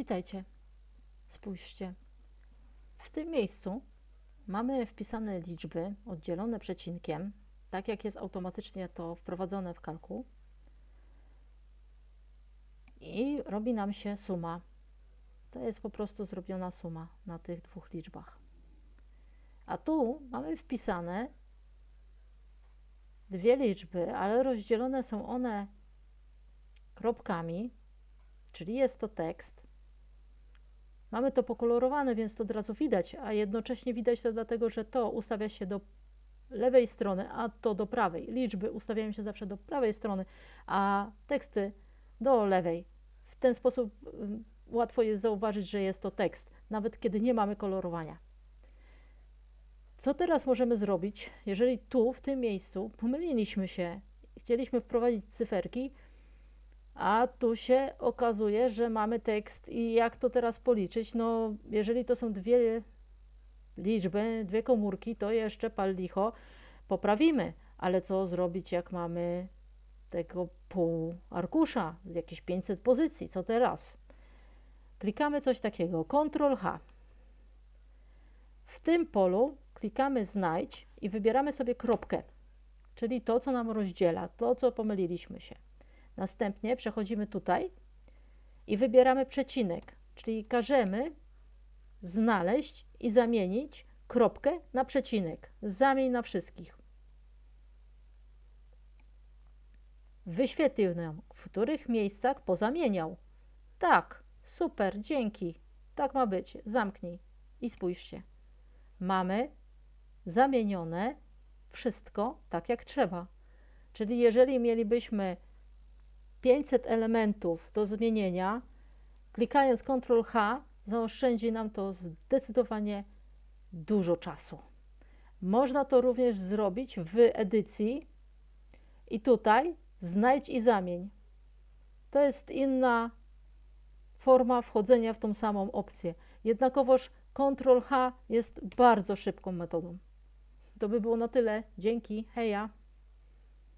Witajcie. Spójrzcie. W tym miejscu mamy wpisane liczby oddzielone przecinkiem, tak jak jest automatycznie to wprowadzone w kalku. I robi nam się suma. To jest po prostu zrobiona suma na tych dwóch liczbach. A tu mamy wpisane dwie liczby, ale rozdzielone są one kropkami, czyli jest to tekst. Mamy to pokolorowane, więc to od razu widać, a jednocześnie widać to dlatego, że to ustawia się do lewej strony, a to do prawej. Liczby ustawiają się zawsze do prawej strony, a teksty do lewej. W ten sposób ym, łatwo jest zauważyć, że jest to tekst, nawet kiedy nie mamy kolorowania. Co teraz możemy zrobić, jeżeli tu, w tym miejscu, pomyliliśmy się, chcieliśmy wprowadzić cyferki, a tu się okazuje, że mamy tekst i jak to teraz policzyć? No, jeżeli to są dwie liczby, dwie komórki, to jeszcze pal licho poprawimy. Ale co zrobić, jak mamy tego pół arkusza, jakieś 500 pozycji? Co teraz? Klikamy coś takiego, Ctrl H. W tym polu klikamy znajdź i wybieramy sobie kropkę, czyli to, co nam rozdziela, to, co pomyliliśmy się. Następnie przechodzimy tutaj i wybieramy przecinek, czyli każemy znaleźć i zamienić kropkę na przecinek. Zamień na wszystkich. Wyświetlił nam, w których miejscach pozamieniał. Tak, super, dzięki. Tak ma być. Zamknij i spójrzcie. Mamy zamienione wszystko tak jak trzeba. Czyli jeżeli mielibyśmy 500 elementów do zmienienia, klikając Ctrl H, zaoszczędzi nam to zdecydowanie dużo czasu. Można to również zrobić w edycji i tutaj znajdź i zamień. To jest inna forma wchodzenia w tą samą opcję. Jednakowoż Ctrl H jest bardzo szybką metodą. To by było na tyle. Dzięki. Heja.